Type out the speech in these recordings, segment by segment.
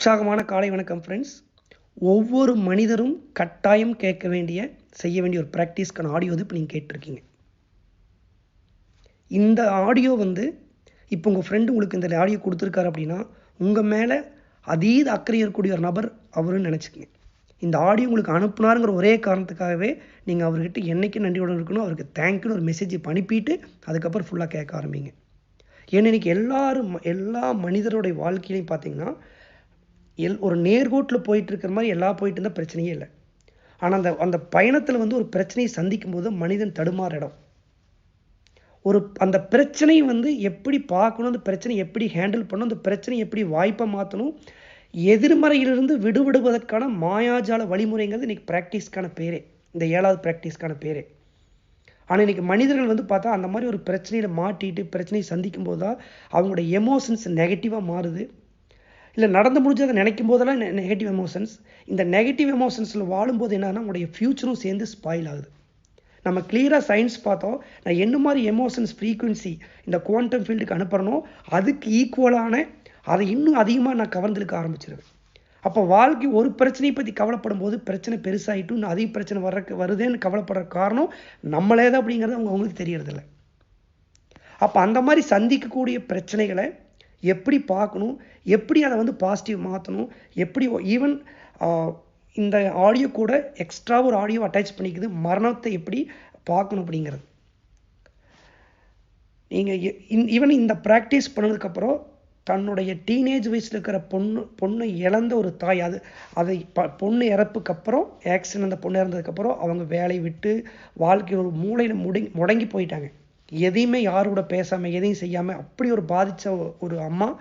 உற்சாகமான காலை வணக்கம் ஃப்ரெண்ட்ஸ் ஒவ்வொரு மனிதரும் கட்டாயம் கேட்க வேண்டிய செய்ய வேண்டிய ஒரு ப்ராக்டிஸ்க்கான ஆடியோ வந்து இப்போ நீங்கள் கேட்டிருக்கீங்க. இந்த ஆடியோ வந்து இப்போ உங்கள் ஃப்ரெண்டு உங்களுக்கு இந்த ஆடியோ கொடுத்துருக்காரு அப்படின்னா உங்கள் மேலே அதீத அக்கறை இருக்கக்கூடிய ஒரு நபர் அவருன்னு நினச்சிக்கங்க. இந்த ஆடியோ உங்களுக்கு அனுப்புனாருங்கிற ஒரே காரணத்துக்காகவே நீங்கள் அவர்கிட்ட என்றைக்கு நன்றியோடு இருக்கணும் அவருக்கு தேங்க்யூன்னு ஒரு மெசேஜ் அனுப்பிட்டு அதுக்கப்புறம் ஃபுல்லாக கேட்க ஆரம்பிங்க. ஏன்னா இன்னைக்கு எல்லாரும் எல்லா மனிதருடைய வாழ்க்கையிலையும் பார்த்தீங்கன்னா எல் ஒரு நேர்கோட்டில் போயிட்டு இருக்கிற மாதிரி எல்லா போயிட்டு இருந்தால் பிரச்சனையே இல்லை. ஆனால் அந்த அந்த பயணத்தில் வந்து ஒரு பிரச்சனையை சந்திக்கும் போது மனிதன் தடுமாற இடம். ஒரு அந்த பிரச்சனையை வந்து எப்படி பார்க்கணும் அந்த பிரச்சனை எப்படி ஹேண்டில் பண்ணணும் அந்த பிரச்சனையை எப்படி வாய்ப்பை மாற்றணும் எதிர்மறையிலிருந்து விடுபடுவதற்கான மாயாஜால வழிமுறைங்கிறது இன்னைக்கு ப்ராக்டிஸ்க்கான பேரே. இந்த ஏழாவது ப்ராக்டிஸ்க்கான பேரே. ஆனால் இன்றைக்கி மனிதர்கள் வந்து பார்த்தா அந்த மாதிரி ஒரு பிரச்சனையில் மாட்டிட்டு பிரச்சனையை சந்திக்கும் போது தான் அவங்களோட எமோஷன்ஸ் நெகட்டிவாக மாறுது. இல்லை நடந்து முடிஞ்சதை நினைக்கும் போதெல்லாம் நெகட்டிவ் எமோஷன்ஸ் இந்த நெகட்டிவ் எமோஷன்ஸில் வாழும்போது என்னன்னா உங்களுடைய ஃப்யூச்சரும் சேர்ந்து ஸ்பாயில் ஆகுது. நம்ம கிளியராக சயின்ஸ் பார்த்தோம். நான் என்ன மாதிரி எமோஷன்ஸ் ஃப்ரீக்குவென்சி இந்த குவாண்டம் ஃபீல்டுக்கு அனுப்புகிறனோ அதுக்கு ஈக்குவலான அதை இன்னும் அதிகமாக நான் கவர்ந்துருக்க ஆரம்பிச்சிருவேன். அப்போ வாழ்க்கை ஒரு பிரச்சனையை பற்றி கவலைப்படும் போது பிரச்சனை பெருசாகிட்டும் இன்னும் அதிக பிரச்சனை வர்றக்கு வருதேன்னு கவலைப்படுற காரணம் நம்மளே தான் அப்படிங்கிறது அவங்க அவங்களுக்கு தெரியறதில்ல. அப்போ அந்த மாதிரி சந்திக்கக்கூடிய பிரச்சனைகளை எப்படி பார்க்கணும் எப்படி அதை வந்து பாசிட்டிவ் மாற்றணும் எப்படி ஈவன் இந்த ஆடியோ கூட எக்ஸ்ட்ரா ஒரு ஆடியோ அட்டாச் பண்ணிக்குது மரணத்தை எப்படி பார்க்கணும் அப்படிங்கிறது. நீங்கள் ஈவன் இந்த ப்ராக்டிஸ் பண்ணதுக்கப்புறம் தன்னுடைய டீனேஜ் வயசில் இருக்கிற பொண்ணு பொண்ணு இழந்த ஒரு தாய் அது அதை ப பொண்ணு இறப்புக்கப்புறம் ஆக்சிடென்ட் அந்த பொண்ணு இறந்ததுக்கப்புறம் அவங்க வேலையை விட்டு வாழ்க்கையில் ஒரு மூளையில் முடங்கி முடங்கி போயிட்டாங்க. எதையுமே யாரோட பேசாமல் எதையும் செய்யாமல் அப்படி ஒரு பாதித்த ஒரு அம்மா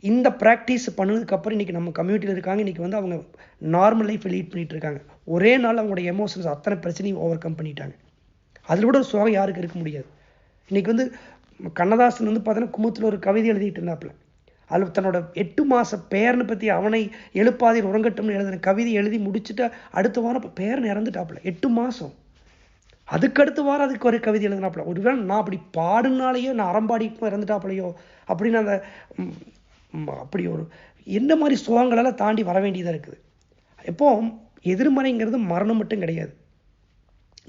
இந்த ப்ராக்டிஸ் பண்ணதுக்கப்புறம் இன்றைக்கி நம்ம கம்யூனிட்டியில் இருக்காங்க. இன்றைக்கி வந்து அவங்க நார்மல் லைஃப் லீட் பண்ணிகிட்டு இருக்காங்க. ஒரே நாள் அவங்களோட எமோஷன்ஸ் அத்தனை பிரச்சனையும் ஓவர் கம் பண்ணிட்டாங்க. அதில் கூட ஒரு சுகம் யாருக்கு இருக்க முடியாது. இன்றைக்கி வந்து கண்ணதாசன் வந்து பார்த்தீங்கன்னா குமுத்தில் ஒரு கவிதை எழுதிட்டு இருந்தாப்புல. அதில் தன்னோட எட்டு மாத பேரனை பற்றி அவனை எழுப்பாதையில் உறங்கட்டும்னு எழுதின கவிதை எழுதி முடிச்சுட்டு அடுத்த வாரம் பேரன் இறந்துட்டாப்புல. எட்டு மாதம் அதுக்கடுத்து வாரம் அதுக்கு ஒரு கவிதை எழுதினாப்புல. ஒருவேளை நான் அப்படி பாடுனாலேயோ நான் அறம்பாடிக்கும் இறந்துட்டாப்புலையோ அப்படின்னு அந்த அப்படி ஒரு என்ன மாதிரி சுகங்களெல்லாம் தாண்டி வர வேண்டியதாக இருக்குது? எப்போ எதிர்மறைங்கிறது மரணம் மட்டும் கிடையாது.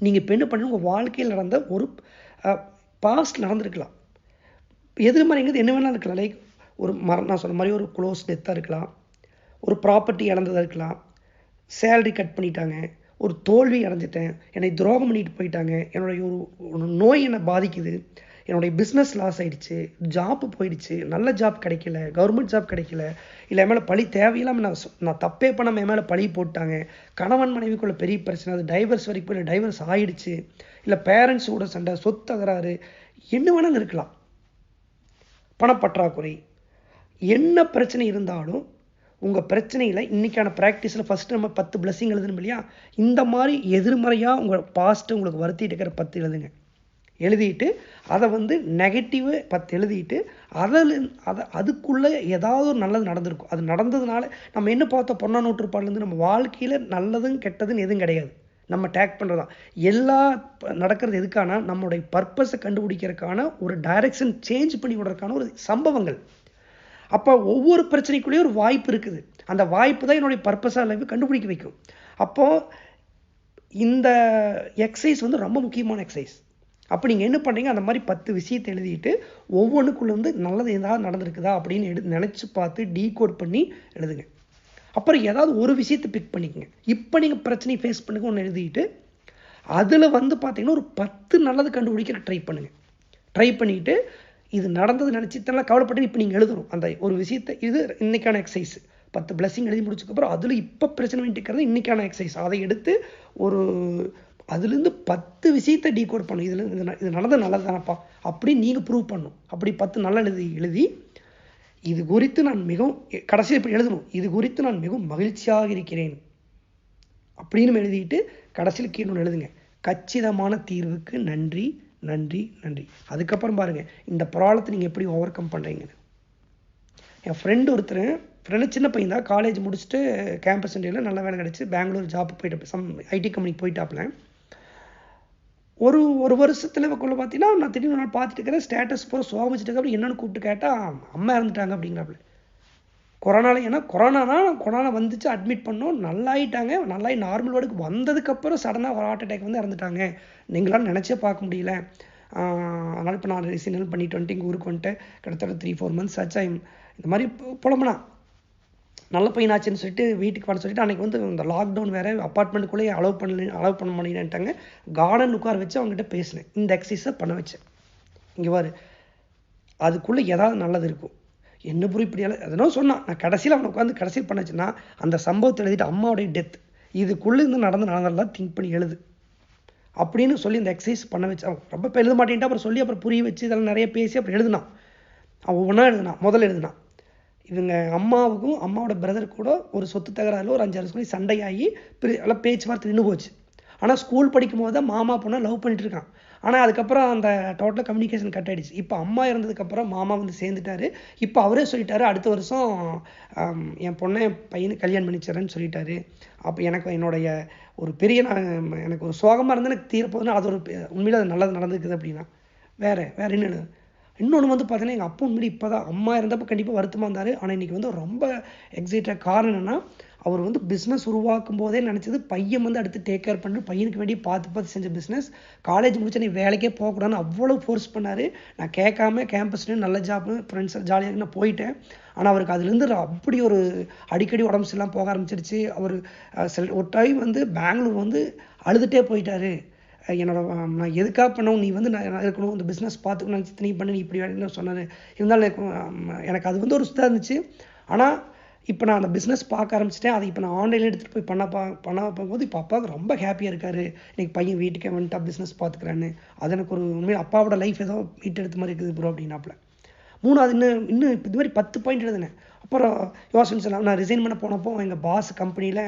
நீங்கள் இப்போ என்ன பண்ணி உங்கள் வாழ்க்கையில் நடந்த ஒரு பாஸ்ட் நடந்திருக்கலாம். எதிர்மறைங்கிறது என்ன வேணாலும் இருக்கலாம். லைக் ஒரு மரணம் நான் சொன்ன மாதிரி ஒரு க்ளோஸ் டெத்தாக இருக்கலாம். ஒரு ப்ராப்பர்ட்டி இழந்ததாக இருக்கலாம். சேலரி கட் பண்ணிட்டாங்க. ஒரு தோல்வி அடைஞ்சிட்டேன். என்னை துரோகம் பண்ணிட்டு போயிட்டாங்க. என்னுடைய ஒரு ஒரு நோய் என்னை பாதிக்குது. என்னுடைய பிஸ்னஸ் லாஸ் ஆயிடுச்சு. ஜாப்பு போயிடுச்சு. நல்ல ஜாப் கிடைக்கல. கவர்மெண்ட் ஜாப் கிடைக்கல. இல்லை என் மேலே பழி தேவையில்லாமல் நான் நான் தப்பே பண்ணாமல் என் மேலே பழி போட்டாங்க. கணவன் மனைவிக்குள்ள பெரிய பிரச்சனை. அது டைவர்ஸ் வரைக்கும் இல்லை டைவர்ஸ் ஆயிடுச்சு. இல்லை பேரண்ட்ஸ் கூட சண்டை சொத்து தகராறு என்ன வேணாலும் இருக்கலாம். பணப்பற்றாக்குறை. என்ன பிரச்சனை இருந்தாலும் உங்கள் பிரச்சனையில் இன்றைக்கான ப்ராக்டிஸில் ஃபஸ்ட்டு நம்ம பத்து பிளஸ்ஸிங் எழுதணும் இல்லையா? இந்த மாதிரி எதிர்மறையாக உங்கள் பாஸ்ட்டு உங்களுக்கு வருத்திட்டு இருக்கிற பத்து எழுதுங்க. எழுதிட்டு அதை வந்து நெகட்டிவு பத்து எழுதிட்டு அதில் அதை அதுக்குள்ளே ஏதாவது ஒரு நல்லது நடந்திருக்கும். அது நடந்ததுனால நம்ம என்ன பார்த்தோம்? பொன்னா நூற்றுப்பாடுலேருந்து நம்ம வாழ்க்கையில் நல்லதும் கெட்டதுன்னு எதுவும் கிடையாது. நம்ம டேக் பண்ணுறதா எல்லா நடக்கிறது எதுக்கான? நம்மளுடைய பர்பஸை கண்டுபிடிக்கிறதுக்கான ஒரு டைரக்ஷன் சேஞ்ச் பண்ணி விடுறதுக்கான ஒரு சம்பவங்கள். அப்போ ஒவ்வொரு பிரச்சனைக்குள்ளேயும் ஒரு வாய்ப்பு இருக்குது. அந்த வாய்ப்பு தான் என்னுடைய பர்பஸாக லைஃப் கண்டுபிடிக்க வைக்கும். அப்போது இந்த எக்ஸசைஸ் வந்து ரொம்ப முக்கியமான எக்ஸசைஸ் அப்போ நீங்கள் என்ன பண்ணுறீங்க அந்த மாதிரி பத்து விஷயத்தை எழுதிட்டு ஒவ்வொன்றுக்குள்ளேருந்து நல்லது ஏதாவது நடந்திருக்குதா அப்படின்னு எடு நினச்சி பார்த்து டீகோட் பண்ணி எழுதுங்க. அப்புறம் ஏதாவது ஒரு விஷயத்தை பிக் பண்ணிக்கோங்க. இப்போ நீங்கள் பிரச்சனையை ஃபேஸ் பண்ணுங்க ஒன்று எழுதிட்டு அதில் வந்து பார்த்தீங்கன்னா ஒரு பத்து நல்லது கண்டுபிடிக்கிற ட்ரை பண்ணுங்கள் ட்ரை பண்ணிவிட்டு இது நடந்தது நினச்சி இதெல்லாம் கவலைப்பட்டு இப்போ நீங்கள் எழுதணும். அந்த ஒரு விஷயத்தை இது இன்னைக்கான எக்ஸசைஸ் பத்து பிளஸிங் எழுதி முடிச்சதுக்கப்புறம் அதில் இப்போ பிரச்சனை பண்ணிட்டு இருக்கிறது இன்றைக்கான எக்ஸசைஸ் அதை எடுத்து ஒரு அதுலேருந்து பத்து விஷயத்தை டீகோட் பண்ணும் இதில் இது இது நடந்தது நல்லது தானப்பா அப்படி நீங்கள் ப்ரூவ் பண்ணும் அப்படி பத்து நல்ல எழுதி எழுதி இது குறித்து நான் மிகவும் கடைசியில் இப்படி எழுதணும். இது குறித்து நான் மிகவும் மகிழ்ச்சியாக இருக்கிறேன். அப்படின்னு எழுதிட்டு கடைசியில் கீழே எழுதுங்க. கச்சிதமான தீர்வுக்கு நன்றி. நன்றி நன்றி. அதுக்கப்புறம் பாருங்கள் இந்த ப்ராப்ளத்தை நீங்கள் எப்படி ஓவர் கம் பண்ணுறீங்கன்னு என் ஃப்ரெண்டு ஒருத்தர் ஃப்ரெண்டு சின்ன பையன் தான் காலேஜ் முடிச்சுட்டு கேம்பஸ் இண்டியாவில் நல்ல வேலை கிடச்சி பெங்களூர் ஜாப் போயிட்டு சம் ஐடி கம்பெனிக்கு போயிட்டாப்புல. ஒரு ஒரு வருஷத்தில் குள்ள பார்த்தீங்கன்னா நான் திடீர்னு நாள் பார்த்துட்டு இருக்கிறேன் ஸ்டேட்டஸ் பூரா சோகம் வச்சுட்டு அப்புறம் கூப்பிட்டு கேட்டால் அம்மா இறந்துட்டாங்க அப்படிங்கிறாப்புல. கொரோனாவில் ஏன்னா கொரோனானா கொரோனா வந்துச்சு அட்மிட் பண்ணோம் நல்லாயிட்டாங்க. நல்லாயி நார்மல் வார்டுக்கு வந்ததுக்கப்புறம் சடனாக ஒரு ஹார்ட் அட்டாக் வந்து இறந்துட்டாங்க. நீங்களாம் நினச்சே பார்க்க முடியல. அதனால் இப்போ நான் ரிசைனல் பண்ணிட்டு வந்துட்டு இங்கே ஊருக்கு வந்துட்டு கிட்டத்தட்ட த்ரீ ஃபோர் மந்த்ஸ் ஆச்சா. இந்த மாதிரி புலம்புனா. நல்ல பையனாச்சுன்னு சொல்லிட்டு வீட்டுக்கு வர சொல்லிட்டு அன்றைக்கி வந்து இந்த லாக்டவுன் வேறு அப்பார்ட்மெண்ட்டுக்குள்ளேயே அலோவ் பண்ணல அலோவ் பண்ண முடியலன்ட்டாங்க. கார்டன் உட்கார வச்சு அவங்ககிட்ட பேசினேன். இந்த எக்ஸசைஸை பண்ண வச்சேன். இங்கே பாரு. அதுக்குள்ளே ஏதாவது நல்லது இருக்கும். என்ன புரிய இப்படி எல்லாம்? சொன்னான். நான் கடைசியில் அவனை உட்காந்து கடைசியில் பண்ணச்சுன்னா அந்த சம்பவத்தை எழுதிட்டு அம்மாவுடைய டெத் இதுக்குள்ளே இருந்து நடந்து நடந்ததெல்லாம் திங்க் பண்ணி எழுது. அப்படின்னு சொல்லி இந்த எக்ஸசைஸ் பண்ண வச்சு அவன் ரொம்ப இப்போ எழுத மாட்டேன்ட்டு அப்புறம் சொல்லி அப்புறம் புரிய வச்சு இதெல்லாம் நிறைய பேசி அப்புறம் எழுதுனான். அவன் ஒவ்வொன்றா எழுதுனான். முதல்ல எழுதுனான். இவங்க அம்மாவுக்கும் அம்மாவோட பிரதர் கூட ஒரு சொத்து தகராறுல ஒரு அஞ்சாறு சொல்லி சண்டையாகி பிரி- எல்லாம் பேச்சுவார்த்தை நின்று போச்சு. ஆனால் ஸ்கூல் படிக்கும் போது தான் மாமா பொண்ணை லவ் பண்ணிட்டு இருக்கான். ஆனால் அதுக்கப்புறம் அந்த டோட்டலாக கம்யூனிகேஷன் கட் ஆகிடுச்சு இப்போ அம்மா இறந்ததுக்கப்புறம் மாமா வந்து சேர்ந்துட்டாரு. இப்போ அவரே சொல்லிட்டாரு அடுத்த வருஷம் என் பொண்ணை என் பையனுக்கு கல்யாணம் பண்ணிச்சிடறேன்னு சொல்லிட்டாரு. அப்போ எனக்கு என்னுடைய ஒரு பெரிய நான் எனக்கு ஒரு சோகமாக இருந்து எனக்கு தீரப்போதுன்னா அது ஒரு உண்மையில் அது நல்லது நடந்துக்குது அப்படின்னா. வேறு வேறு இன்னொன்று இன்னொன்று வந்து பார்த்தீங்கன்னா எங்கள் அப்பா உண்மையிலே இப்போ தான் அம்மா இருந்தப்போ கண்டிப்பாக வருத்தமாக இருந்தார். ஆனால் இன்றைக்கி வந்து ரொம்ப எக்ஸைட்டாக காரணம் என்னென்னா அவர் வந்து பிஸ்னஸ் உருவாக்கும் போதே நினச்சது பையன் வந்து அடுத்து டேக் கேர் பண்ணி பையனுக்கு வேண்டி பார்த்து பார்த்து செஞ்ச பிஸ்னஸ் காலேஜ் முடிச்சு நீ வேலைக்கே போகக்கூடாதுன்னு அவ்வளோ ஃபோர்ஸ் பண்ணார். நான் கேட்காம கேம்பஸ்லேயும் நல்ல ஜாப் ஃப்ரெண்ட்ஸ் ஜாலியாக நான் போயிட்டேன். ஆனால் அவருக்கு அதுலேருந்து அப்படி ஒரு அடிக்கடி உடம்பு சரியில்லாம போக ஆரம்பிச்சிருச்சு. அவர் சில ஒரு டைம் வந்து பெங்களூர் வந்து அழுதுகிட்டே போயிட்டாரு. என்னோட நான் எதுக்காக பண்ணவும் நீ வந்து நான் இருக்கணும். இந்த பிஸ்னஸ் பார்த்துக்கணும். நினச்சி நீ பண்ணி நீ இப்படி வேணும்னு சொன்னார். இருந்தாலும் எனக்கு எனக்கு அது வந்து ஒரு சுத்தம் இருந்துச்சு. ஆனால் இப்போ நான் அந்த பிஸ்னஸ் பார்க்க ஆரம்பிச்சிட்டேன். அதை இப்போ நான் ஆன்லைனில் எடுத்துகிட்டு போய் பண்ண பா பண்ண பார்க்கும்போது இப்போ அப்பாவுக்கு ரொம்ப ஹாப்பியாக இருக்காரு. இன்னைக்கு பையன் வீட்டுக்கே வந்துட்டா பிஸ்னஸ் பார்த்துக்கிறான்னு அது எனக்கு ஒரு உண்மையில் அப்பாவோட லைஃப் ஏதோ மீட் எடுத்த மாதிரி இருக்குது ப்ரோ அப்படின்னாப்புல. மூணாவது இன்னும் இன்னும் இப்போ இது மாதிரி பத்து பாயிண்ட் எழுதினேன். அப்புறம் யோசனை சொல்லாம் நான் ரிசைன் பண்ண போனப்போ எங்கள் பாஸ் கம்பெனியில்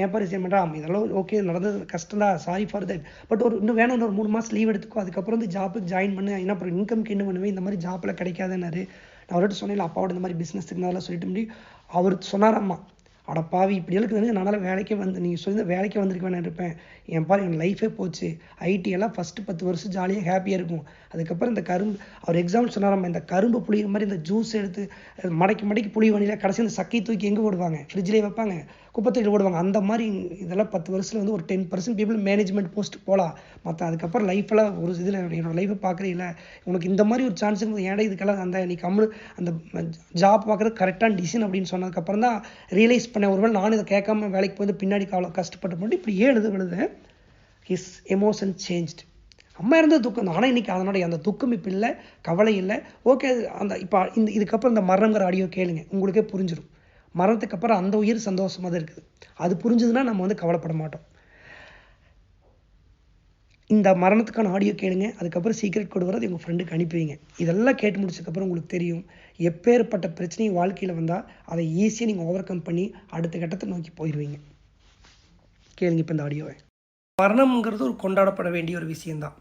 ஏன்ப்பா ரிசைன் பண்ணுறா இதெல்லாம் ஓகே நடந்தது கஷ்டம் தான் சாரி ஃபார் தட் பட் ஒரு இன்னும் வேணும் ஒரு மூணு மாதம் லீவ் எடுத்துக்கோ. அதுக்கப்புறம் வந்து ஜாப்புக்கு ஜாயின் பண்ணு. என்ன அப்புறம் இன்கம்க்கு என்ன பண்ணுவேன்? இந்த மாதிரி ஜாப்பில் கிடைக்காதுன்னாரு. நான் அவர்கிட்ட சொன்னேன் அப்பாவோட இந்த மாதிரி பிஸ்னஸ் இருந்தாலும் சொல்லிட்டு முடியும் அவர் சொன்னாராம்மா அட பாவி இப்படி இருக்குது என்னால் வேலைக்கே வந்து நீங்கள் சொல்லி வேலைக்கே வந்திருக்க வேணாம் இருப்பேன். என் பாரு என் லைஃபே போச்சு. ஐடி எல்லாம் ஃபஸ்ட்டு பத்து வருஷம் ஜாலியாக ஹாப்பியாக இருக்கும். அதுக்கப்புறம் இந்த கரும்பு அவர் எக்ஸாம்பிள் சொன்னாராம்மா இந்த கரும்பு புளிகிற மாதிரி இந்த ஜூஸ் எடுத்து மடக்கி மடக்கி புளி வண்டியில் கடைசி இந்த சக்கை தூக்கி எங்கே போடுவாங்க? ஃப்ரிட்ஜ்லேயே வைப்பாங்க. குப்பத்தில் போடுவாங்க. அந்த மாதிரி இதெல்லாம் பத்து வருஷத்துல வந்து ஒரு ten percent people management post போகலாம் மற்ற அதுக்கப்புறம் லைஃப்பில் ஒரு இதில் என்னோடய லைஃப்பை பார்க்குறீங்கள உனக்கு இந்த மாதிரி ஒரு சான்ஸ் இருக்குது ஏன்டா இதுக்கெல்லாம் அந்த நீ கம்மு அந்த ஜாப் பார்க்குறது கரெக்டான டிசிஷன் அப்படின்னு சொன்னதுக்கப்புறம் தான் ரியலைஸ் பண்ணேன். ஒருவேளை நானும் இதை கேட்காம வேலைக்கு போய் பின்னாடி அவ்வளோ கஷ்டப்பட்டு போட்டு இப்படி ஏன் எழுத விழுதேன் ஹிஸ் எமோஷன் சேஞ்ச்டு அம்மா இருந்த துக்கம் தான் ஆனால் இன்றைக்கி அதனுடைய அந்த துக்கம் இப்போ இல்லை கவலை இல்லை. ஓகே அந்த இப்போ இந்த இதுக்கப்புறம் இந்த மரணங்கிற ஆடியோ கேளுங்க உங்களுக்கே புரிஞ்சிடும் மரணத்துக்கு அப்புறம் அந்த உயிர் சந்தோஷமாக தான் இருக்குது. அது புரிஞ்சுதுன்னா நம்ம வந்து கவலைப்பட மாட்டோம். இந்த மரணத்துக்கான ஆடியோ கேளுங்க அதுக்கப்புறம் சீக்ரெட் கோடு வரது உங்கள் ஃப்ரெண்டுக்கு அனுப்புவீங்க. இதெல்லாம் கேட்டு முடிச்சதுக்கப்புறம் உங்களுக்கு தெரியும் எப்பேற்பட்ட பிரச்சனையும் வாழ்க்கையில் வந்தால் அதை ஈஸியாக நீங்கள் ஓவர் கம் பண்ணி அடுத்த கட்டத்தை நோக்கி போயிடுவீங்க கேளுங்க இப்போ இந்த ஆடியோவை மரணம்ங்கிறது ஒரு கொண்டாடப்பட வேண்டிய ஒரு விஷயந்தான்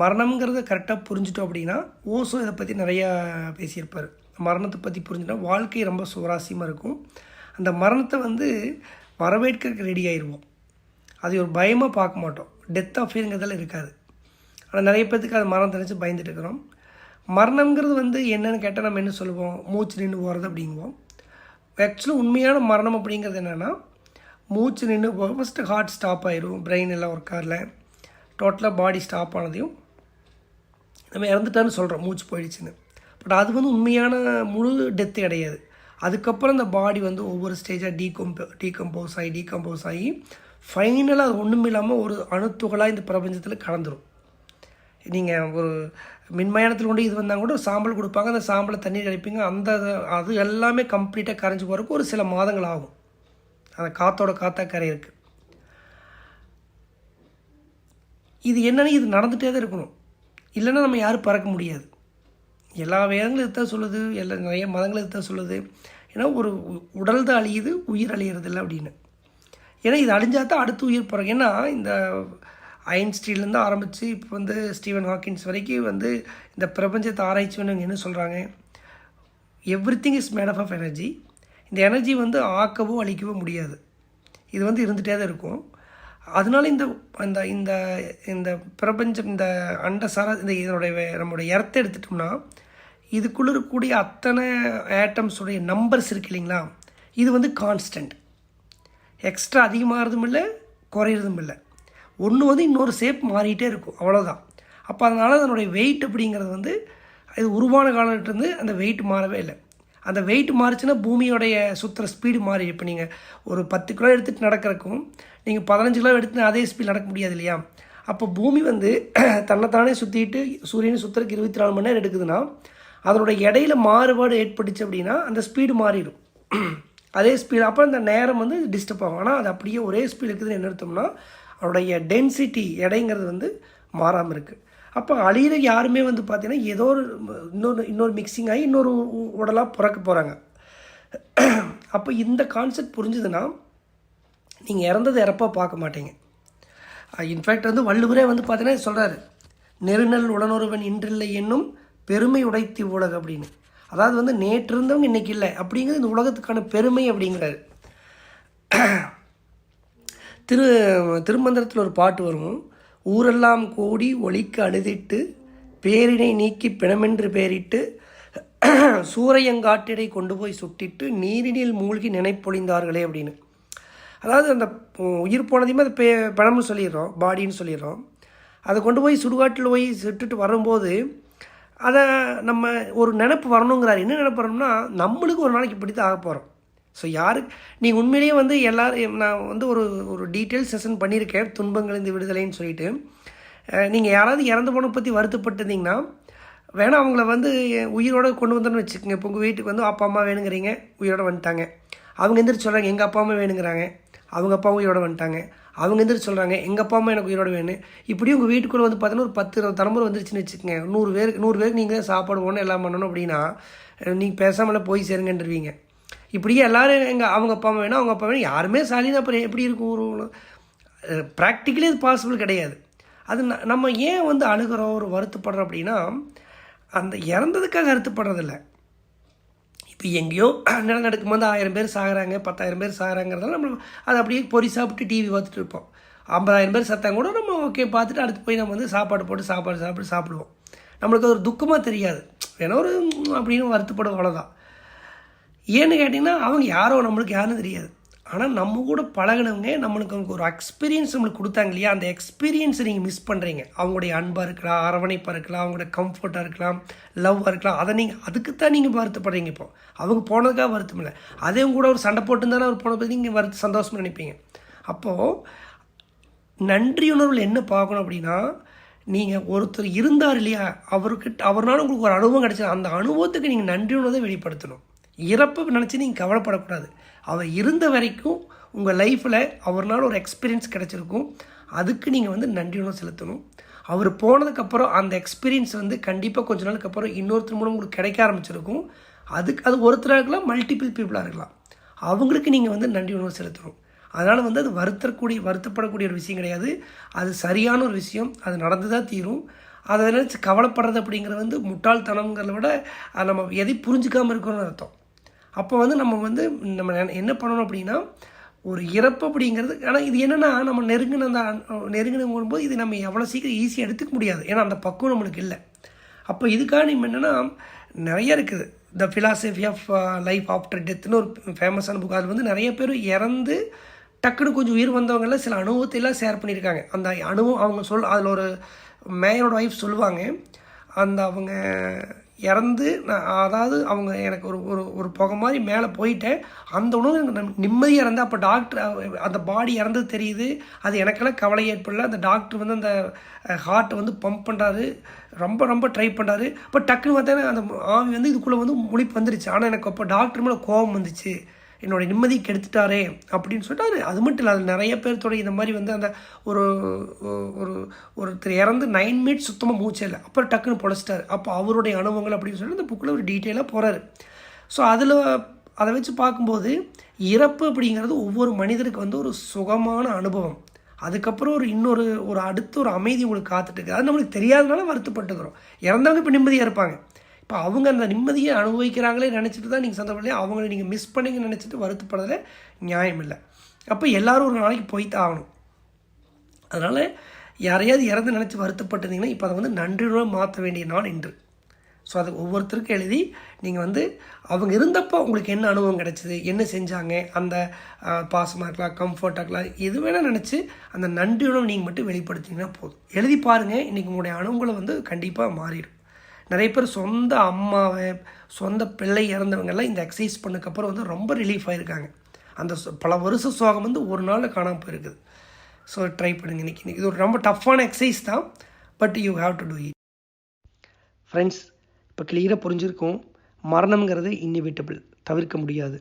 மரணம்ங்கிறத கரெக்டாக புரிஞ்சுட்டோம் அப்படின்னா ஓசோ இதை பற்றி நிறையா பேசியிருப்பார். மரணத்தை பற்றி புரிஞ்சுட்டா வாழ்க்கை ரொம்ப சுவாரஸ்யமாக இருக்கும். அந்த மரணத்தை வந்து வரவேற்கிறதுக்கு ரெடி ஆயிடுவோம் அது ஒரு பயமாக பார்க்க மாட்டோம். டெத் ஆஃப் ஃபீலுங்கிறதெல்லாம் இருக்காது. ஆனால் நிறைய பேர்த்துக்கு அது மரணம் தெரிஞ்சு பயந்துட்டு இருக்கிறோம். மரணம்ங்கிறது வந்து என்னென்னு கேட்டால் நம்ம என்ன சொல்லுவோம்? மூச்சு நின்று போகிறது அப்படிங்குவோம். ஆக்சுவலாக உண்மையான மரணம் அப்படிங்கிறது என்னென்னா மூச்சு நின்று போக ஃபஸ்ட்டு ஹார்ட் ஸ்டாப் ஆயிரும் பிரெயின் எல்லாம் ஒர்க் ஆகல. டோட்டலாக பாடி ஸ்டாப் ஆனதையும் நம்ம இறந்துட்டான்னு சொல்கிறோம் மூச்சு போயிடுச்சுன்னு. பட் அது வந்து உண்மையான முழு டெத்து கிடையாது. அதுக்கப்புறம் இந்த பாடி வந்து ஒவ்வொரு ஸ்டேஜாக டீகம்போ டீகம்போஸ் ஆகி டீகம்போஸ் ஆகி ஃபைனலாக அது ஒன்றும் இல்லாமல் ஒரு அணுத்துகளாக இந்த பிரபஞ்சத்தில் கலந்துரும். நீங்கள் ஒரு மின்மயானத்தில் கொண்டு இது வந்தால் கூட ஒரு சாம்பல் கொடுப்பாங்க அந்த சாம்பலை தண்ணீர் அடிப்பீங்க அந்த அது எல்லாமே கம்ப்ளீட்டாக கரைஞ்சி போகிறதுக்கு ஒரு சில மாதங்கள் ஆகும். அந்த காற்றோட காத்தாக்கரை இருக்குது இது என்னன்னு இது நடந்துகிட்டே தான் இருக்கணும். இல்லைன்னா நம்ம யாரும் பறக்க முடியாது. எல்லா வேதங்களும் இதுதான் சொல்லுது. எல்லா நிறைய மதங்களும் இதுதான் சொல்லுது. ஏன்னா ஒரு உடல் தான் அழியுது உயிர் அழியிறது இல்லை அப்படின்னு. ஏன்னா இது அழிஞ்சால் தான் அடுத்து உயிர் பிறகு ஏன்னா இந்த ஐன்ஸ்டீன்லேருந்து ஆரம்பித்து இப்போ வந்து ஸ்டீவன் ஹாக்கின்ஸ் வரைக்கும் வந்து இந்த பிரபஞ்சத்தை ஆராய்ச்சி பண்ணவங்க என்ன சொல்கிறாங்க every thing is made of energy இந்த எனர்ஜி வந்து ஆக்கவோ அழிக்கவோ முடியாது. இது வந்து இருந்துகிட்டே தான் இருக்கும். அதனால இந்த இந்த இந்த இந்த பிரபஞ்சம் இந்த அண்டசார இந்த இதனுடைய நம்மளுடைய இடத்த எடுத்துட்டோம்னா இதுக்குள்ளே இருக்கக்கூடிய அத்தனை ஆட்டம்ஸுடைய நம்பர்ஸ் இருக்கு இல்லைங்களா? இது வந்து கான்ஸ்டன்ட் எக்ஸ்ட்ரா அதிகமாகிறதும் இல்லை குறையிறதும் இல்லை. ஒன்று வந்து இன்னொரு ஷேப் மாறிட்டே இருக்கும். அவ்வளோதான் அப்போ அதனால் அதனுடைய வெயிட் அப்படிங்கிறது வந்து இது உருவான காலத்துலேருந்து அந்த வெயிட் மாறவே இல்லை. அந்த வெயிட் மாறிச்சுன்னா பூமியோடைய சுற்றுற ஸ்பீடு மாறி. இப்போ நீங்கள் ஒரு பத்து கிலோ எடுத்துகிட்டு நடக்கிறக்கும் நீங்கள் பதினஞ்சு கிலோ எடுத்து அதே ஸ்பீட் நடக்க முடியாது இல்லையா? அப்போ பூமி வந்து தன்னைத்தானே சுற்றிட்டு சூரியனை சுற்றுறதுக்கு இருபத்தி நாலு மணி நேரம் எடுக்குதுன்னா அதனோட இடையில மாறுபாடு ஏற்பட்டுச்சு அப்படின்னா அந்த ஸ்பீடு மாறிடும். அதே ஸ்பீடு அப்போ அந்த நேரம் வந்து டிஸ்டர்ப் ஆகும். ஆனால் அது அப்படியே ஒரே ஸ்பீடு இருக்குதுன்னு என்ன எடுத்தோம்னா அதோடைய டென்சிட்டி எடைங்கிறது வந்து மாறாமல் இருக்குது அப்போ அழியிற யாருமே வந்து பார்த்தீங்கன்னா ஏதோ ஒரு இன்னொரு இன்னொரு மிக்சிங் ஆகி இன்னொரு உடலாக பிறக்க போகிறாங்க அப்போ இந்த கான்செப்ட் புரிஞ்சுதுன்னா நீங்கள் இறந்தது இறப்பாக பார்க்க மாட்டீங்க. இன்ஃபேக்ட் வந்து வள்ளுவரே வந்து பார்த்தீங்கன்னா சொல்கிறாரு நெருநல் உடனொருவன் இன்றில்லை என்னும் பெருமை உடைத்தி உலக அப்படின்னு. அதாவது வந்து நேற்று இருந்தவங்க இன்னைக்கு இல்லை அப்படிங்கிறது இந்த உலகத்துக்கான பெருமை அப்படிங்கிறாரு. திரு திருமந்திரத்தில் ஒரு பாட்டு வரும். ஊரெல்லாம் கூடி ஒளிக்கு அழுதிட்டு பேரினை நீக்கி பிணமென்று பேரிட்டு சூரையங்காட்டிடை கொண்டு போய் சுட்டிட்டு நீரினில் மூழ்கி நினைப்பொழிந்தார்களே அப்படின்னு. அதாவது அந்த உயிர் போனதையுமே அது பே பிணம்னு சொல்லிடுறோம் பாடின்னு சொல்லிடுறோம். அதை கொண்டு போய் சுடுகாட்டில் போய் சுட்டுட்டு வரும்போது அதை நம்ம ஒரு நினப்பு வரணுங்கிறார். என்ன நினப்பு வரணும்னா நம்மளுக்கு ஒரு நாளைக்கு இப்படி தான் ஆக போகிறோம் ஸோ யாருக்கு நீ உண்மையிலேயே வந்து எல்லோரும் நான் வந்து ஒரு ஒரு டீட்டெயில் செஷன் பண்ணியிருக்கேன் துன்பங்கள் இந்த விடுதலைன்னு சொல்லிட்டு. நீங்கள் யாராவது இறந்து போன பற்றி வருத்தப்பட்டிருந்தீங்கன்னா வேணால் அவங்கள வந்து உயிரோடு கொண்டு வந்தோன்னு வச்சுக்கோங்க. இப்போ உங்கள் வீட்டுக்கு வந்து அப்பா அம்மா வேணுங்கிறீங்க உயிரோடு வந்துட்டாங்க. அவங்க எந்திரிச்சு சொல்கிறாங்க எங்கள் அப்பா அம்மா வேணுங்கிறாங்க. அவங்க அப்பாவும் உயிரோட வந்துட்டாங்க. அவங்க எந்திரிச்சு சொல்கிறாங்க எங்கள் அப்பா அம்மா எனக்கு உயிரோட வேணும் இப்படி உங்கள் வீட்டுக்குள்ளே வந்து பார்த்தீங்கன்னா ஒரு பத்து இருபது தலைமுறை வந்துருச்சுன்னு வச்சுக்கோங்க. நூறு பேருக்கு நூறு பேருக்கு நீங்கள் சாப்பாடு போகணும் எல்லாம் பண்ணணும் அப்படின்னா நீங்கள் பேசாமல் போய் சேருங்கன்றவீங்க இப்படியே எல்லாரும் எங்கள் அவங்க அப்பா அம்மா வேணும் அவங்க அப்பா வேணும். யாருமே சாலினா அப்புறம் எப்படி இருக்கும் ஒரு ப்ராக்டிக்கலி இது பாசிபிள் கிடையாது. அது ந- நம்ம ஏன் வந்து அழுகிறோம் ஒரு வருத்தப்படுறோம் அப்படின்னா அந்த இறந்ததுக்காக வருத்தப்படுறதில்ல. இப்போ எங்கேயோ நிலம் நடக்கும்போது ஆயிரம் பேர் சாகிறாங்க பத்தாயிரம் பேர் சாகிறாங்கிறதால நம்ம அதை அப்படியே பொறி சாப்பிட்டு டிவி பார்த்துட்டு இருப்போம். ஐம்பதாயிரம் பேர் சத்தாங்க கூட நம்ம ஓகே பார்த்துட்டு அடுத்து போய் நம்ம வந்து சாப்பாடு போட்டு சாப்பாடு சாப்பிட்டு சாப்பிடுவோம். நம்மளுக்கு அது ஒரு துக்கமாக தெரியாது. வேணா ஒரு அப்படின்னு வருத்தப்படும் அவ்வளோதான் ஏன்னு கேட்டிங்கன்னா அவங்க யாரோ நம்மளுக்கு யாருன்னு தெரியாது. ஆனால் நம்ம கூட பழகினவங்க நம்மளுக்கு அவங்க ஒரு எக்ஸ்பீரியன்ஸ் நம்மளுக்கு கொடுத்தாங்க இல்லையா? அந்த எக்ஸ்பீரியன்ஸை நீங்கள் மிஸ் பண்ணுறீங்க அவங்களுடைய அன்பாக இருக்கலாம் அரவணைப்பாக இருக்கலாம் அவங்களோட கம்ஃபர்ட்டாக இருக்கலாம் லவ்வாக இருக்கலாம். அதை நீங்கள் அதுக்குத்தான் நீங்கள் வருத்தப்படுறீங்க இப்போ. அவங்க போனதுக்காக வருத்தம் இல்லை. அதே கூட ஒரு சண்டை போட்டுருந்தாலும் அவர் போன பற்றி நீங்கள் வருத்த சந்தோஷமாக நினைப்பீங்க. அப்போது நன்றியுணர்வில் என்ன பார்க்கணும் அப்படின்னா நீங்கள் ஒருத்தர் இருந்தார் இல்லையா? அவர்கிட்ட அவர்னால உங்களுக்கு ஒரு அனுபவம் கிடைச்சது. அந்த அனுபவத்துக்கு நீங்கள் நன்றி உணர்வை வெளிப்படுத்தணும். இறப்பை நினச்சி நீங்கள் கவலைப்படக்கூடாது. அவர் இருந்த வரைக்கும் உங்கள் லைஃப்பில் அவர்னால ஒரு எக்ஸ்பீரியன்ஸ் கிடச்சிருக்கும். அதுக்கு நீங்கள் வந்து நன்றியுணர்வு செலுத்தணும். அவர் போனதுக்கப்புறம் அந்த எக்ஸ்பீரியன்ஸ் வந்து கண்டிப்பாக கொஞ்ச நாளுக்கு அப்புறம் இன்னொருத்தர் மூலம் உங்களுக்கு கிடைக்க ஆரம்பிச்சிருக்கும். அதுக்கு அது ஒருத்தராக இருக்கலாம் மல்டிபிள் பீப்புளாக இருக்கலாம். அவங்களுக்கு நீங்கள் வந்து நன்றி உணர்வு செலுத்தணும். அதனால் வந்து அது வருத்தக்கூடிய வருத்தப்படக்கூடிய ஒரு விஷயம் கிடையாது. அது சரியான ஒரு விஷயம். அது நடந்து தான் தீரும். அதை நினச்சி கவலைப்படுறது அப்படிங்கிறது வந்து முட்டாள்தனங்கிறத விட நம்ம எதை புரிஞ்சுக்காமல் இருக்கணும்னு அர்த்தம். அப்போ வந்து நம்ம வந்து நம்ம என்ன- பண்ணணும் அப்படின்னா ஒரு இறப்பு அப்படிங்கிறது ஆனால் இது என்னென்னா நம்ம நெருங்கின அந்த நெருங்கின போது இது நம்ம எவ்வளோ சீக்கிரம் ஈஸியாக எடுத்துக்க முடியாது. ஏன்னா அந்த பக்குவம் நம்மளுக்கு இல்லை. அப்போ இதுக்காக நம்ம என்னென்னா நிறைய இருக்குது. The philosophy of life after டெத்னு ஒரு ஃபேமஸான புக் அது வந்து நிறைய பேர் இறந்து டக்குன்னு கொஞ்சம் உயிர் வந்தவங்கெல்லாம் சில அனுபவத்தை எல்லாம் ஷேர் பண்ணியிருக்காங்க. அந்த அனுபவம் அவங்க சொல் அதில் ஒரு மேயரோட ஒய்ஃப் சொல்லுவாங்க. அந்த அவங்க இறந்து நான் அதாவது அவங்க எனக்கு ஒரு ஒரு ஒரு புகை மாதிரி மேலே போயிட்டேன். அந்த உணவு எனக்கு நம்- நிம்மதியாக இறந்து அப்போ டாக்டர் அந்த பாடி இறந்தது தெரியுது. அது எனக்கெல்லாம் கவலை ஏற்படல. அந்த டாக்டர் வந்து அந்த ஹார்ட்டை வந்து பம்ப் பண்ணுறாரு ரொம்ப ரொம்ப ட்ரை பண்ணுறாரு இப்போ டக்குன்னு பார்த்தா அந்த ஆவி வந்து இதுக்குள்ளே வந்து முழிப்பு வந்துருச்சு. ஆனால் எனக்கு அப்போ டாக்டர் மேலே கோபம் வந்துச்சு. என்னோட நிம்மதி கெடுத்துட்டாரே அப்படின்னு சொல்லிட்டு அது அது மட்டும் இல்லை அது நிறைய பேர்த்தோட இந்த மாதிரி வந்து அந்த ஒரு ஒரு ஒருத்தர் இறந்து நைன் மினிட்ஸ் சுத்தமாக மூச்சே இல்லை. அப்புறம் டக்குன்னு பொழைச்சிட்டாரு. அப்போ அவருடைய அனுபவங்கள் அப்படின்னு சொல்லிட்டு அந்த புக்கில் ஒரு டீட்டெயிலாக போகிறாரு ஸோ அதில் அதை வச்சு பார்க்கும்போது இறப்பு அப்படிங்கிறது ஒவ்வொரு மனிதருக்கு வந்து ஒரு சுகமான அனுபவம். அதுக்கப்புறம் ஒரு இன்னொரு ஒரு அடுத்த ஒரு அமைதி உங்களுக்கு காத்துட்டு அது நம்மளுக்கு தெரியாதனால வருத்தப்பட்டுக்கிறோம். இறந்தவங்க இப்போ நிம்மதியாக இருப்பாங்க. இப்போ அவங்க அந்த நிம்மதியை அனுபவிக்கிறாங்களே நினச்சிட்டு தான் நீங்கள் சந்தோஷப்படலையே அவங்கள நீங்கள் மிஸ் பண்ணீங்க நினச்சிட்டு வருத்தப்படலை நியாயம் இல்லை. அப்போ எல்லோரும் ஒரு நாளைக்கு போய்த்தான் ஆகணும். அதனால் யாரையாவது இறந்து நினச்சி வருத்தப்பட்டிருந்தீங்கன்னா இப்போ அதை வந்து நன்றியுடன் மாற்ற வேண்டிய நாள் இன்று. ஸோ அது ஒவ்வொருத்தருக்கும் எழுதி நீங்கள் வந்து அவங்க இருந்தப்போ உங்களுக்கு என்ன அனுபவம் கிடச்சிது என்ன செஞ்சாங்க அந்த பாசமாக இருக்கலாம் கம்ஃபர்ட்டாக இருக்கலாம் எது வேணால் நினச்சி அந்த நன்றியுடன் நீங்கள் மட்டும் வெளிப்படுத்திங்கன்னா போதும். எழுதி பாருங்கள் இன்றைக்கி உங்களுடைய அனுபவங்களை வந்து கண்டிப்பாக மாறிடும். நிறைய பேர் சொந்த அம்மாவை சொந்த பிள்ளை இறந்தவங்கெல்லாம் இந்த எக்ஸசைஸ் பண்ணக்கப்புறம் வந்து ரொம்ப ரிலீஃப் ஆகிருக்காங்க அந்த பல வருஷ சோகம் வந்து ஒரு நாள் காணாமல் போயிருக்குது. ஸோ ட்ரை பண்ணுங்க இன்னைக்கு. இது ஒரு ரொம்ப டஃப்பான எக்ஸசைஸ் தான் but you have to do it friends இப்போ கிளியராக புரிஞ்சிருக்கும். மரணம்ங்கிறது இன்னிவிட்டபிள் தவிர்க்க முடியாது.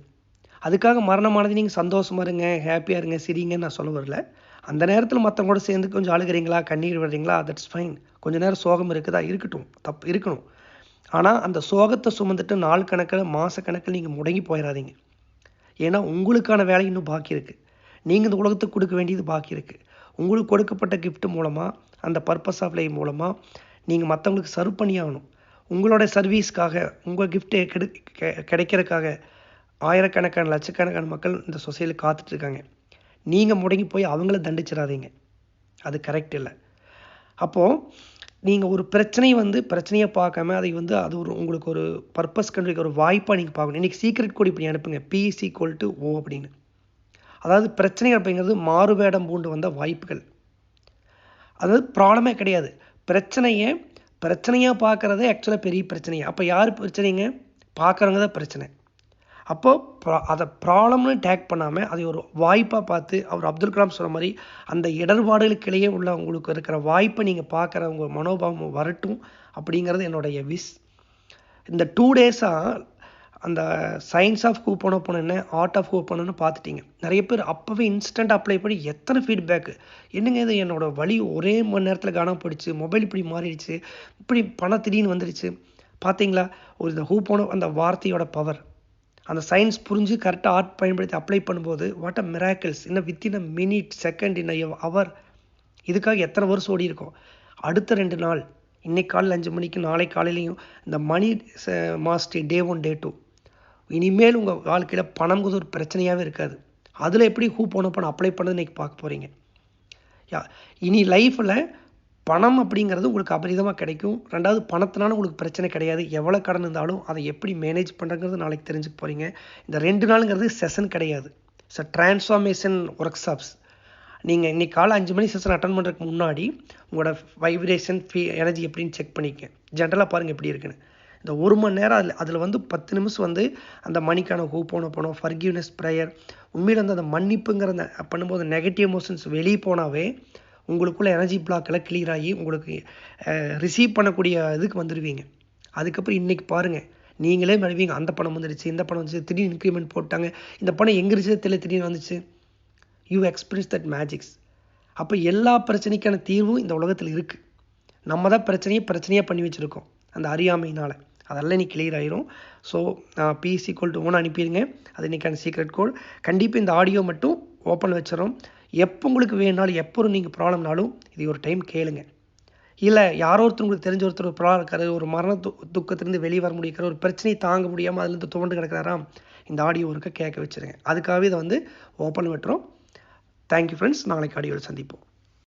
அதுக்காக மரணமானது நீங்கள் சந்தோஷமா இருங்க ஹாப்பியாக இருங்க சிரிங்கன்னு நான் சொல்ல வரல. அந்த நேரத்தில் மற்றவங்க கூட சேர்ந்து கொஞ்சம் அழுகிறீங்களா கண்ணீர் விடுறீங்களா தட்ஸ் ஃபைன் கொஞ்ச நேரம் சோகம் இருக்குதா? இருக்கட்டும். தப்பு இருக்கணும். ஆனால் அந்த சோகத்தை சுமந்துட்டு நாள் கணக்கில் மாத கணக்கில் நீங்கள் முடங்கி போயிடாதீங்க ஏன்னா உங்களுக்கான வேலை இன்னும் பாக்கி இருக்குது நீங்கள் இந்த உலகத்துக்கு கொடுக்க வேண்டியது பாக்கி இருக்குது உங்களுக்கு கொடுக்கப்பட்ட கிஃப்ட் மூலமாக அந்த பர்பஸ் ஆஃப் லைஃப் மூலமாக நீங்கள் மற்றவங்களுக்கு சர்வ் பண்ணி ஆகணும். உங்களோட சர்வீஸ்க்காக உங்கள் கிஃப்ட்டு கெடு கெ- கிடைக்கிறதுக்காக ஆயிரக்கணக்கான லட்சக்கணக்கான மக்கள் இந்த சொசைட்டியில் காத்துட்ருக்காங்க நீங்கள் முடங்கி போய் அவங்கள தண்டிச்சிடாதீங்க. அது கரெக்ட் இல்லை. அப்போது நீங்கள் ஒரு பிரச்சனை வந்து பிரச்சனையை பார்க்காம அதை வந்து அது ஒரு உங்களுக்கு ஒரு பர்பஸ் கண்டுபிடிக்க ஒரு வாய்ப்பாக நீங்கள் பார்க்கணும். இன்றைக்கி சீக்ரெட் கோடி இப்படி அனுப்புங்க. பிஇஸ் ஈக்குவல் டு ஓ அப்படின்னு. அதாவது பிரச்சனை அப்படிங்கிறது மாறுவேடம் பூண்டு வந்த வாய்ப்புகள். அதாவது ப்ராப்ளமே கிடையாது. பிரச்சனையை பிரச்சனையாக பார்க்குறதே ஆக்சுவலாக பெரிய பிரச்சனை அப்போ யார் பிரச்சனைங்க? பார்க்குறவங்க தான் பிரச்சனை. அப்போது ப்ரா அதை ப்ராப்ளம்னு டேக் பண்ணாமல் அதை ஒரு வாய்ப்பாக பார்த்து அவர் அப்துல் கலாம் சொன்ன மாதிரி அந்த இடர்பாடுகளுக்கிடையே உள்ள உங்களுக்கு இருக்கிற வாய்ப்பை நீங்கள் பார்க்குற உங்கள் மனோபாவம் வரட்டும் அப்படிங்கிறது என்னுடைய விஷ் இந்த டூ டேஸாக அந்த சயின்ஸ் ஆஃப் கூப்பனோ என்ன ஆர்ட் ஆஃப் கூப்பனோன்னு பார்த்துட்டீங்க. நிறைய பேர் அப்போவே இன்ஸ்டன்ட் அப்ளை பண்ணி எத்தனை ஃபீட்பேக்கு என்னங்க இது? என்னோடய வழி ஒரே மணி நேரத்தில் காணாம போயிடுச்சு. மொபைல் இப்படி மாறிடுச்சு. இப்படி பணம் திடீர்னு வந்துடுச்சு பார்த்தீங்களா? ஒரு இந்த ஹூப்போனோ அந்த வார்த்தையோட பவர் அந்த சயின்ஸ் புரிஞ்சு கரெக்டாக ஆர்ட் பயன்படுத்தி அப்ளை பண்ணும்போது வாட் அ மிராக்கிள்ஸ் இன்னும் within a minute second in hour இதுக்காக எத்தனை வருஷம் ஓடி இருக்கும் அடுத்த ரெண்டு நாள் இன்னைக்கு காலையில் அஞ்சு மணிக்கு நாளை காலையிலையும் இந்த money master day one day two இனிமேல் உங்கள் வாழ்க்கையில் பணம்ங்கிறது ஒரு பிரச்சனையாகவே இருக்காது. அதில் எப்படி ஹூ போன பணம் அப்ளை பண்ணது இன்றைக்கி பார்க்க போகிறீங்க யா இனி லைஃப்பில் பணம் அப்படிங்கிறது உங்களுக்கு அபரிதமாக கிடைக்கும். ரெண்டாவது பணத்தினால உங்களுக்கு பிரச்சனை கிடையாது. எவ்வளோ கடன் இருந்தாலும் அதை எப்படி மேனேஜ் பண்ணுறங்கிறது நாளைக்கு தெரிஞ்சுக்க போகிறீங்க இந்த ரெண்டு நாளுங்கிறது செஷன் கிடையாது. ஸோ டிரான்ஸ்ஃபார்மேஷன் ஒர்க் ஷாப்ஸ் நீங்கள் இன்றைக்கி காலை அஞ்சு மணி செஷன் அட்டன் பண்ணுறதுக்கு முன்னாடி உங்களோட வைப்ரேஷன் ஃபீ எனர்ஜி எப்படின்னு செக் பண்ணிக்க ஜென்ரலாக பாருங்கள் எப்படி இருக்குன்னு. இந்த ஒரு மணி நேரம் அதில் அதில் வந்து பத்து நிமிஷம் வந்து அந்த மணிக்கான ஹூ போன போனோம் ஃபர்கிவ்னஸ் ப்ரேயர் உண்மையில் வந்து அந்த மன்னிப்புங்கிற அந்த பண்ணும்போது நெகட்டிவ் எமோஷன்ஸ் வெளியே போனாவே உங்களுக்குள்ள எனர்ஜி பிளாக் எல்லாம் கிளியர் ஆகி உங்களுக்கு ரிசீவ் பண்ணக்கூடிய இதுக்கு வந்துடுவீங்க அதுக்கப்புறம் இன்றைக்கி பாருங்கள் நீங்களே மறுவீங்க. அந்த பணம் வந்துடுச்சு இந்த பணம் வந்துச்சு திடீர்னு இன்க்ரிமெண்ட் போட்டாங்க. இந்த பணம் எங்கே இருந்துச்சு? தெரியல திடீர்னு வந்துச்சு. யூ எக்ஸ்பீரியன்ஸ் தட் மேஜிக்ஸ் அப்போ எல்லா பிரச்சனைக்கான தீர்வும் இந்த உலகத்தில் இருக்குது நம்ம தான் பிரச்சனையை பிரச்சனையாக பண்ணி வச்சுருக்கோம். அந்த அறியாமையினால். அதெல்லாம் நீ கிளியர் ஆயிரும். ஸோ பிஎஸ்சி கோல் டு ஒன்று அனுப்பிடுங்க. அது இன்னைக்கான சீக்ரெட் கோட் கண்டிப்பாக இந்த ஆடியோ மட்டும் ஓப்பன் வச்சிடறோம் எப்போ உங்களுக்கு வேணாலும் எப்போ நீங்கள் ப்ராப்ளம்னாலும் இது ஒரு டைம் கேளுங்க. இல்லை யாரோ ஒருத்தர் உங்களுக்கு தெரிஞ்ச ஒருத்தர் ஒரு ப்ராப்ளம் இருக்காரு ஒரு மரண து துக்கத்திலிருந்து வெளியே வர முடியாத ஒரு பிரச்சனையை தாங்க முடியாமல் அதுலேருந்து துவண்டு கிடக்கிறாராம் இந்த ஆடியோ ஒருக்க கேட்க வச்சுருங்க. அதுக்காகவே இதை வந்து ஓப்பன் விட்டுறோம். தேங்க்யூ ஃப்ரெண்ட்ஸ் நாளைக்கு ஆடியோவில் சந்திப்போம்.